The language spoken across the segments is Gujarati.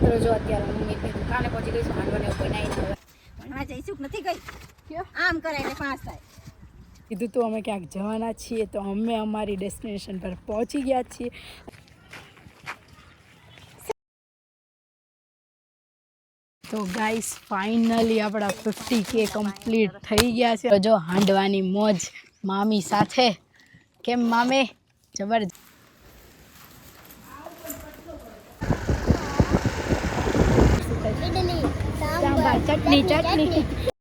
મિત્રો જો અત્યારે હું મીઠની દુકાને પહોંચી ગઈ છું હાંડવાને કોઈ નહીં ભણવા જઈશું નથી ગઈ? આમ કરે એટલે પાસ થાય. કીધું તો અમે ક્યાંક જવાના છીએ તો અમે અમારી ડેસ્ટિનેશન પર પહોંચી ગયા છીએ. તો ગાઈસ ફાઇનલી આપણા ફિફ્ટી કે કમ્પ્લીટ થઈ ગયા છે. જો હાંડવાની મોજ મામી સાથે. કેમ મામે? જબરજસ્ત સાંભાર ચટણી ચટણી.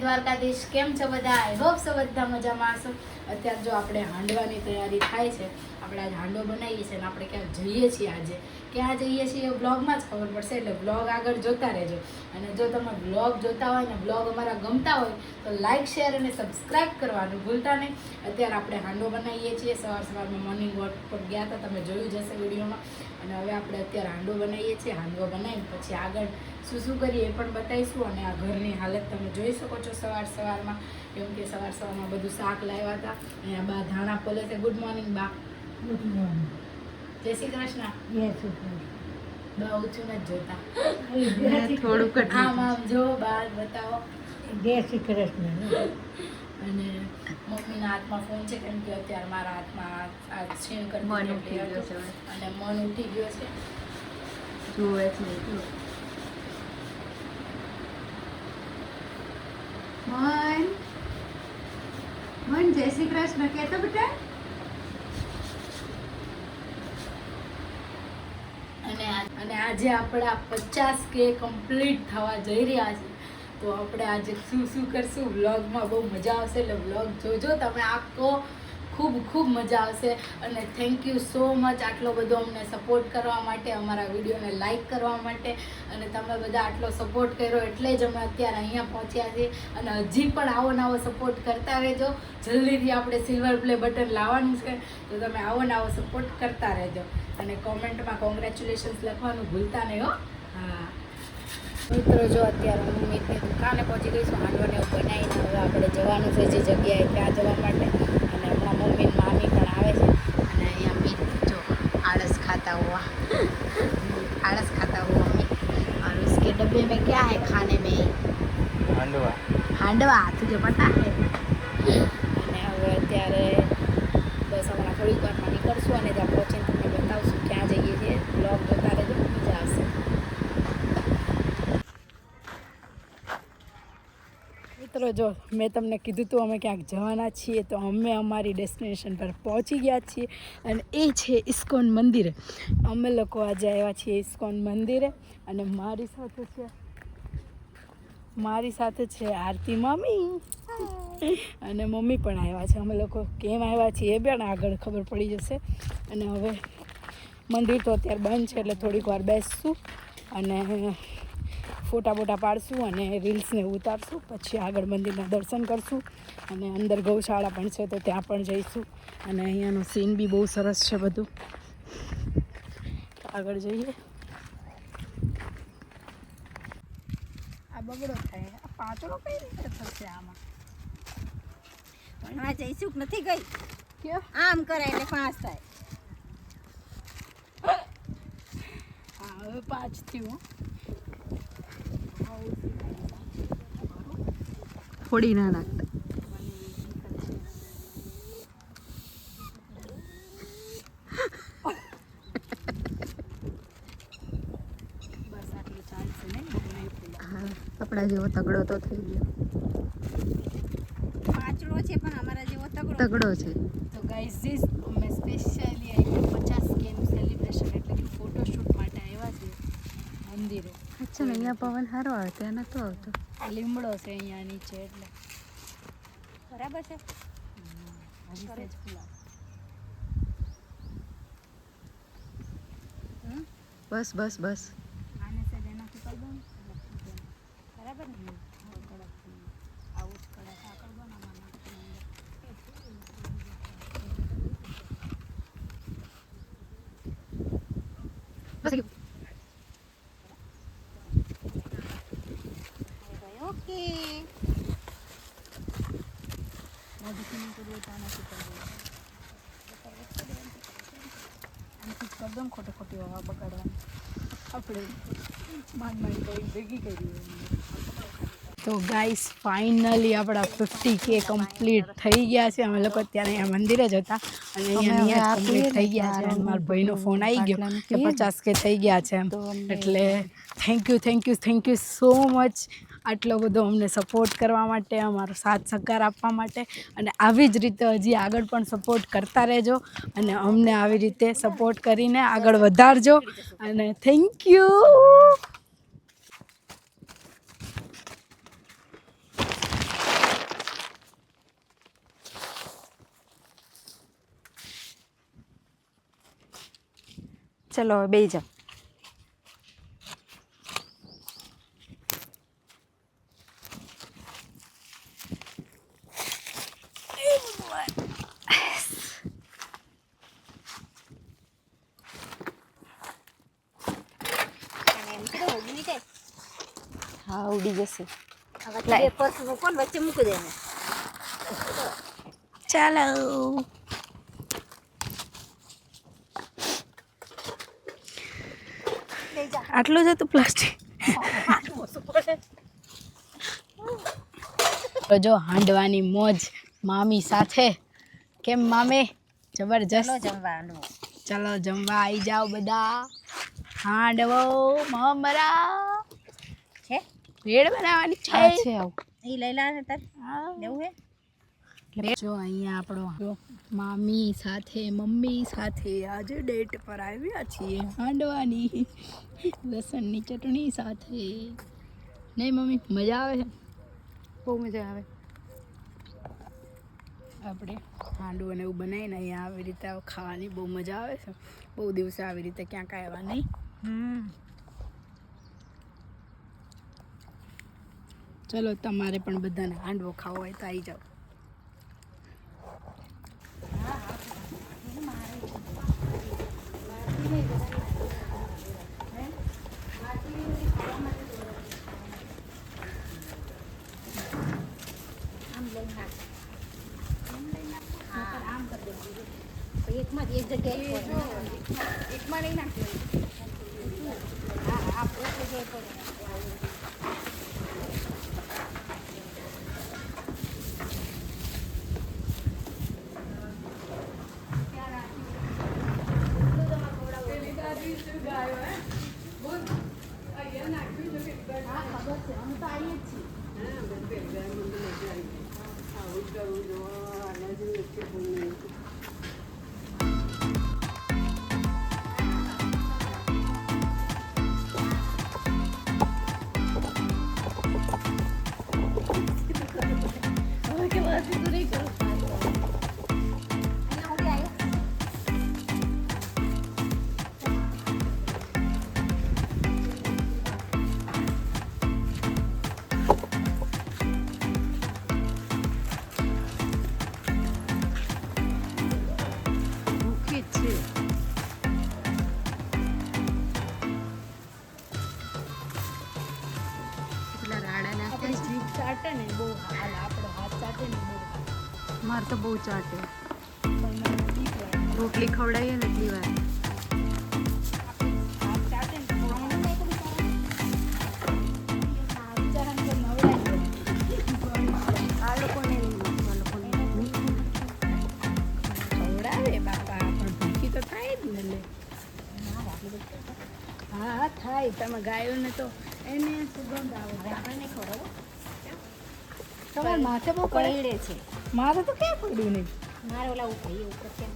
દ્વારકાધીશ, કેમ છો બધા? આઈ હોપ સો બધા મજામાં હશો. અત્યારે જો આપણે હાંડવાની તૈયારી થાય છે, આપણે આજે હાંડો બનાવીએ છીએ અને આપણે ક્યાં જઈએ છીએ આજે. ક્યાં જઈએ છીએ બ્લોગમાં જ ખબર પડશે, એટલે બ્લોગ આગળ જોતા રહેજો. અને જો તમે બ્લોગ જોતા હોય ને બ્લોગ અમારા ગમતા હોય, તો લાઇક શેર અને સબસ્ક્રાઈબ કરવાનું ભૂલતા નહીં. અત્યારે આપણે હાંડો બનાવીએ છીએ. સવાર સવારમાં મોર્નિંગ વોક પર ગયા હતા, તમે જોયું જશે વિડીયોમાં. અને હવે આપણે અત્યારે હાંડો બનાવીએ છીએ. હાંડવો બનાવીને પછી આગળ શું શું કરીએ એ પણ બતાવીશું. અને આ ઘરની હાલત તમે જોઈ શકો છો સવાર સવારમાં. કેમ કે સવાર સવારમાં બધું શાક લાવ્યા હતા. અને બા ધાણા પોલે છે. ગુડ મોર્નિંગ બા. ગુડ મોર્નિંગ જય શ્રી કૃષ્ણ. બા ઊંચું નથી જોતા. થોડુંક આમ આમ જો બાર બતાવો. જય શ્રી કૃષ્ણ. અને મમ્મીના હાથમાં ફોન છે કેમ કે અત્યારે મારા હાથમાં આ કરતી મન ઉઠી ગયો છે. અને મન ઉઠી ગયો છે. જુએ છે મન મન જય શ્રી કૃષ્ણ કહેતો બેટા? અને અને આજે આપણા પચાસ કે કમ્પ્લીટ થવા જઈ રહ્યા છે તો આપણે આજે શું શું કરશું? વ્લોગમાં બહુ મજા આવશે એટલે વ્લોગ જોજો. તમે આખો ખૂબ ખૂબ મજા આવશે. અને થેન્ક યુ સો મચ આટલો બધો અમને સપોર્ટ કરવા માટે, અમારા વિડીયોને લાઈક કરવા માટે. અને તમે બધા આટલો સપોર્ટ કર્યો એટલે જ અમે અત્યારે અહીંયા પહોંચ્યા છીએ. અને હજી પણ આવો નવો સપોર્ટ કરતા રહેજો. જલ્દીથી આપણે સિલ્વર પ્લે બટન લાવવાનું છે. તો તમે આવો નવો સપોર્ટ કરતા રહેજો. અને કોમેન્ટમાં કોંગ્રેચ્યુલેશન્સ લખવાનું ભૂલતા નહીં હો. હા. મિત્રો જો અત્યારે હું મીટની દુકાને પહોંચી ગઈ છું હાંડવાને બનાવીને હવે આપણે જવાનું છે જે જગ્યાએ ત્યાં જવા માટે. અને હમણાં મમ્મી મામી પણ આવે છે. અને અહીંયા મીટ જો આળસ ખાતા હોવા. આળસ ખાતા હોવા મીટ. और उसके डब्बे में ક્યાં है ખાને મેં? હાંડવા. હાંડવા તુજે પતા હે અને હવે અત્યારે બસ હમણાં થોડીક વારમાં નીકળશું અને ત્યાં પહોંચીને તમને બતાવશું. મિત્રો જો, મેં તમને કીધું હતું અમે ક્યાંક જવાના છીએ, તો અમે અમારી ડેસ્ટિનેશન પર પહોંચી ગયા છીએ. અને એ છે ઇસ્કોન મંદિરે. અમે લોકો આજે આવ્યા છીએ ઇસ્કોન મંદિરે. અને મારી સાથે છે, મારી સાથે છે આરતી મમ્મી. અને મમ્મી પણ આવ્યા છે. અમે લોકો કેમ આવ્યા છીએ એ પણ આગળ ખબર પડી જશે. અને હવે મંદિર તો અત્યારે બંધ છે, એટલે થોડીક વાર બેસશું. અને ફોટા બોટા પાડશું અને રીલ્સને ઉતારશું. પછી આગળ મંદિરના દર્શન કરશું અને અંદર ગૌશાળા પણ છે તો ત્યાં પણ જઈશું. અને અહીંયાનું સીન બી બહુ સરસ છે બધું. આગળ જઈએ. આ બગડો થાય. આ પાંચડો કઈ રીતે થશે આમાં? ભણવા જઈશું નથી ગઈ. આમ કરે એટલે પાંચ થાય. હા હવે પાંચ થયું ફોડી ના નાખતા બસ આટલું ચાલશે નહીં નહીં હા આપણા જેવો તગડો તો થઈ ગયો. પાંચડો છે પણ અમારા જેવો તગડો. તગડો છે. તો ગાઈઝ ધીસ અમે સ્પેશિયલી અહીંયા પચાસ કેનું સેલિબ્રેશન એટલે કે ફોટોશૂટ માટે આવ્યા છીએ મંદિરે. અચ્છા અહીંયા પવન સારો આવે ત્યાં નતો આવતો? લીમડો છે અહીંયા નીચે એટલે. બરાબર છે? હજી બસ બસ બસ. આને સાહેબ એનાથી કરી દઉં ને. બરાબર ને હવે કડક કે એકદમ ખોટે ખોટી હવા બગાડવાની આપણે માંડ માંડ કરી ભેગી કરી તો ગાઈસ ફાઇનલી આપણા ફિફ્ટી કે કમ્પ્લીટ થઈ ગયા છે. અમે લોકો અત્યારે અહીંયા મંદિરે જ હતા. અને અહીંયા કમ્પ્લીટ થઈ ગયા છે. અને મારા ભાઈનો ફોન આવી ગયો કે પચાસ કે થઈ ગયા છે એટલે thank you thank you thank you so much આટલો બધો અમને સપોર્ટ કરવા માટે, અમારો સાથ સહકાર આપવા માટે અને આવી જ રીતે હજી આગળ પણ સપોર્ટ કરતા રહેજો અને અમને આવી રીતે સપોર્ટ કરીને આગળ વધારજો અને થેન્ક યુ ચલો બે જાઓ હા ઉડી જશે. વચ્ચે મૂકી ચાલો. આટલું જ હતું પ્લાસ્ટિક. તો જો હાંડવાની મોજ મામી સાથે. કેમ મામે? જબરજસ્ત. ચલો જમવાનું. ચલો જમવા આવી જાઓ બધા. હાંડવો મમરા. ભેળ બનાવવાની છે. આ છે આવું. એ લઈ લા તાર. હા. લેવું હે? જો અહીંયા આપણો મામી સાથે મમ્મી સાથે આજે ડેટ પર આવ્યા છીએ હાંડવાની લસણની ચટણી સાથે. નહીં મમ્મી મજા આવે છે? બહુ મજા આવે. આપણે હાંડવું અને એવું બનાવીને અહીંયા આવી રીતે ખાવાની બહુ મજા આવે છે. બહુ દિવસે આવી રીતે ક્યાંક આવ્યા નહીં. હમ. ચલો, તમારે પણ બધાને હાંડવો ખાવો હોય તો આવી જાઓ. એકમાં એક જગ્યાએ એકમાં નહીં નાખ્યો હા હા પડે ચાટે ને બહુ હાલ આપણો હાથ ચાટે ને બહુ મારે તો બહુ ચાટે. રોટલી ખવડાવીએ ને એટલી વાર ને ને હા થાય. તમે ગાયોને તો એને સુગંધ આવે. આપણને ખવડાવો. તમારે માથે બહુ પડે. છે. મારે તો ક્યાં પડ્યું નહીં? મારે ઓલા ઉપર એ ઉપર છે.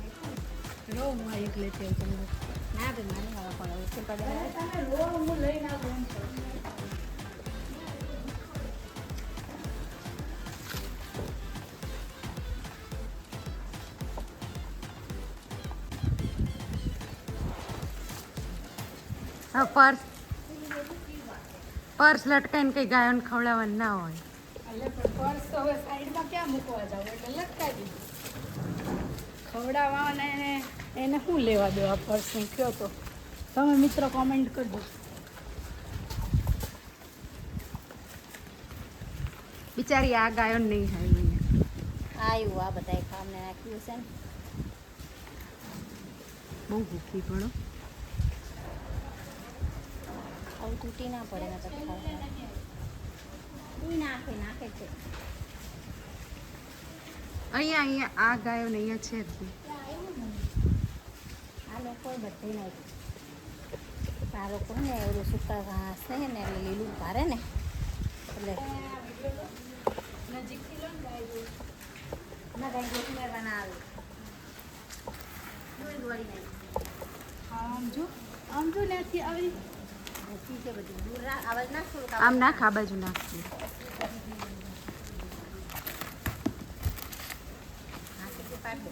રો હું એક લેતી આવું તમને. ના ભાઈ મારે હવા પડે ઉપર પડે. તમે રો હું લઈને આવું. પર્સ. પર્સ લટકાઈને કઈ ગાયોને ખવડાવવાનું ના હોય. એટલે પર્સ તો હવે સાઈડમાં ક્યાં મૂકવા જાવ? એટલે લટકાવી દીધું. ખવડાવવા અને એને એને શું લેવા દેવા પર્સને? કયો તો. તમે મિત્રો કોમેન્ટ કરજો. બિચારી આ ગાયો નહીં થાય આવ્યું આ બધાએ ખામને નાખ્યું છે ને. બહુ ભૂખી પડો. આવું તૂટી ના પડે ને તો નાખે નાખે છે. અહીંયા અહીંયા આ ગાયો ને અહીંયા છે જ આ લોકો બધે નાખ્યું. આ લોકો ને એવું સૂકા ઘાસ છે ને એટલે લીલું ભારે ને. એટલે ના કાંઈ ગોઠ મેળવાના આવે. દોરી દોરી આમ જો આમ જો ને આવી. આમ નાખ આ બાજુ નાખીએ હાથેથી પાડ દે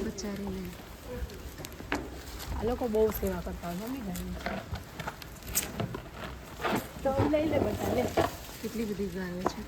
બચારીને. આ લોકો બહુ સેવા કરતા હોય મમ્મી ગાયની તો લઈ લે બધા લે. કેટલી બધી ગાયો છે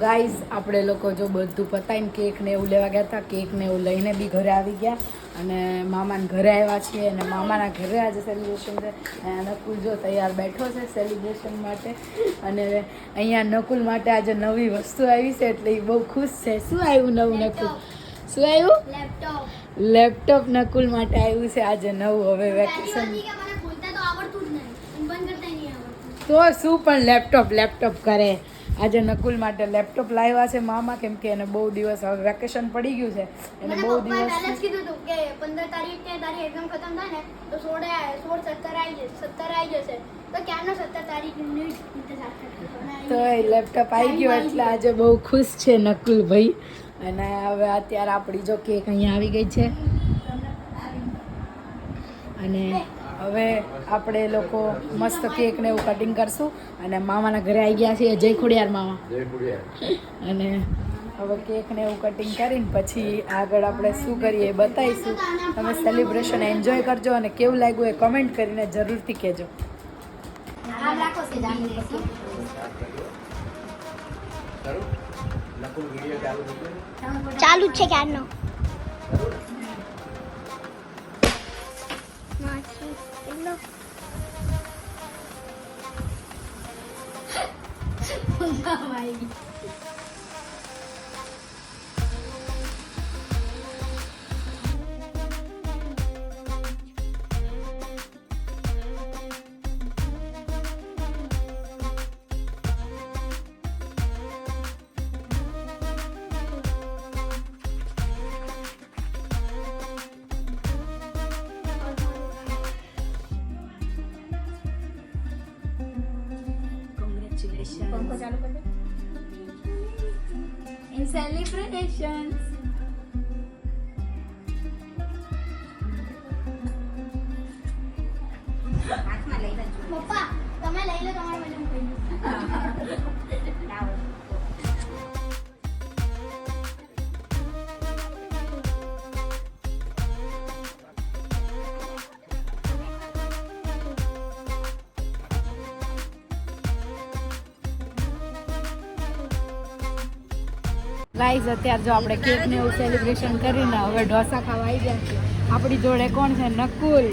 ગાઈઝ આપણે લોકો જો બધું પતાવીને કેક ને એવું લેવા ગયા હતા. કેક ને એવું લઈને બી ઘરે આવી ગયા. અને મામાને ઘરે આવ્યા છીએ અને મામાના ઘરે આજે સેલિબ્રેશન છે. નકુલ જો તૈયાર બેઠો છે સેલિબ્રેશન માટે. અને અહીંયા નકુલ માટે આજે નવી વસ્તુ આવી છે એટલે એ બહુ ખુશ છે. શું આવ્યું નવું નકુલ? શું આવ્યું? લેપટોપ લેપટોપ નકુલ માટે આવ્યું છે. આજે નવું હવે વેકેશન કે મને ખોલતા તો આવડતું જ નહીં અને બંધ કરતા નહીં આવડતું તો શું પણ લેપટોપ લેપટોપ કરે આજે નકુલ માટે લેપટોપ લાવ્યા છે મામા કેમ કે એને બહુ દિવસ હવે વેકેશન પડી ગયું છે. એને બહુ પપ્પાએ પહેલા જ દિવસ કીધું હતું કે પંદર તારીખે તારી એક્ઝામ ખતમ થાય ને તો સોળે સોળ સત્તર આવી જશે સત્તર આવી જશે. ક્યારનો તારીખ તો એ લેપટોપ આવી ગયો એટલે આજે બહુ ખુશ છે નકુલ ભાઈ. અને હવે અત્યારે આપણી જો કેક અહીંયા આવી ગઈ છે. અને હવે આપણે લોકો મસ્ત કેક ને એવું કટિંગ કરશું અને મામાના ઘરે આવી ગયા છીએ જય ખોડિયાર મામા. અને હવે કેક ને એવું કટિંગ કરીને પછી આગળ આપણે શું કરીએ એ બતાવીશું. તમે સેલિબ્રેશન એન્જોય કરજો અને કેવું લાગ્યું એ કમેન્ટ કરીને જરૂરથી કહેજો. ચાલુ છે જામી પછી. ચાલુ જ છે ક્યારનો celebration. ગાઈઝ અત્યારે જો આપણે કેક ને એવું સેલિબ્રેશન કરીને હવે ઢોસા ખાવા આવી ગયા છે આપણી જોડે કોણ છે? નકુલ.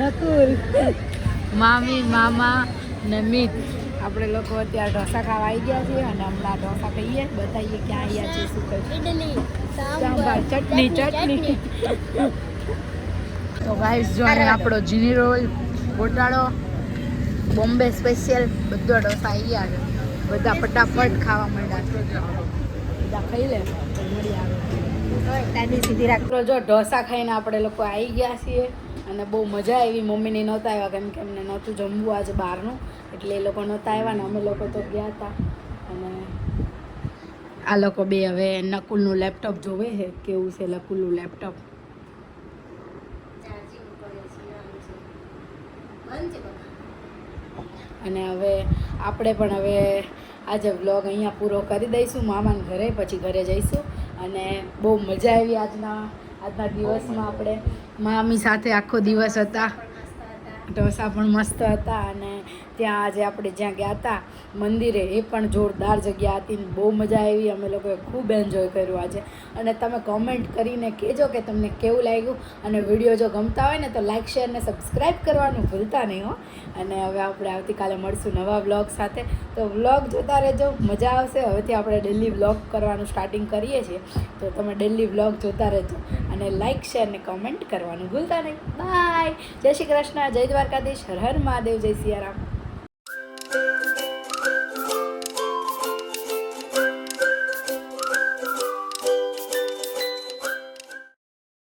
નકુલ. મામી મામા ને મિત. આપણે લોકો અત્યારે ઢોસા ખાવા આવી ગયા છીએ અને હમણાં ઢોસા ખાઈએ. બતાવીએ ક્યાં આવ્યા છે શું કહ્યું સાંભાર ચટણી ચટણી તો ગાઈઝ જો અહીં આપણો જીની રોલ ગોટાળો બોમ્બે સ્પેશિયલ બધો ઢોસા આવી ગયા છે. બધા ફટાફટ ખાવા માંડ્યા. બધા ખાઈ લે. મળી આવે. દાદી સીધી રાખતો જો ઢોસા ખાઈને આપણે લોકો આવી ગયા છીએ અને બહુ મજા આવી. મમ્મીને નહોતા આવ્યા કેમ કે એમને નહોતું જમવું આજે બહારનું. એટલે એ લોકો નહોતા આવ્યા ને અમે લોકો તો ગયા હતા અને આ લોકો બે હવે નકુલનું લેપટોપ જોવે છે કેવું છે નકુલનું લેપટોપ? અને હવે આપણે પણ હવે આજે વ્લોગ અહીંયા પૂરો કરી દઈશું. મામાને ઘરે, પછી ઘરે જઈશું. અને બહુ મજા આવી આજના આજના દિવસમાં આપણે. મામી સાથે આખો દિવસ હતા. ઢોસા પણ મસ્ત હતા અને ત્યાં આજે આપણે જ્યાં ગયા હતા, મંદિરે એ પણ જોરદાર જગ્યા હતી ને બહુ મજા આવી. અમે લોકોએ ખૂબ એન્જોય કર્યું આજે. અને તમે કોમેન્ટ કરીને કહેજો કે તમને કેવું લાગ્યું. અને વીડિયો જો ગમતા હોય ને તો લાઇક શેર ને સબસ્ક્રાઈબ કરવાનું ભૂલતા નહીં હો. અને હવે આપણે આવતીકાલે મળશું નવા વ્લોગ સાથે. તો વ્લોગ જોતા રહેજો. મજા આવશે. હવેથી આપણે ડેલી વ્લોગ કરવાનું સ્ટાર્ટિંગ કરીએ છીએ. તો તમે ડેલી વ્લોગ જોતા રહેજો. અને લાઇક શેર ને કમેન્ટ કરવાનું ભૂલતા નહીં. બાય જય શ્રી કૃષ્ણ. જય દ્વારકાધીશ. હર હર મહાદેવ. જય સિયારામ. Thank you.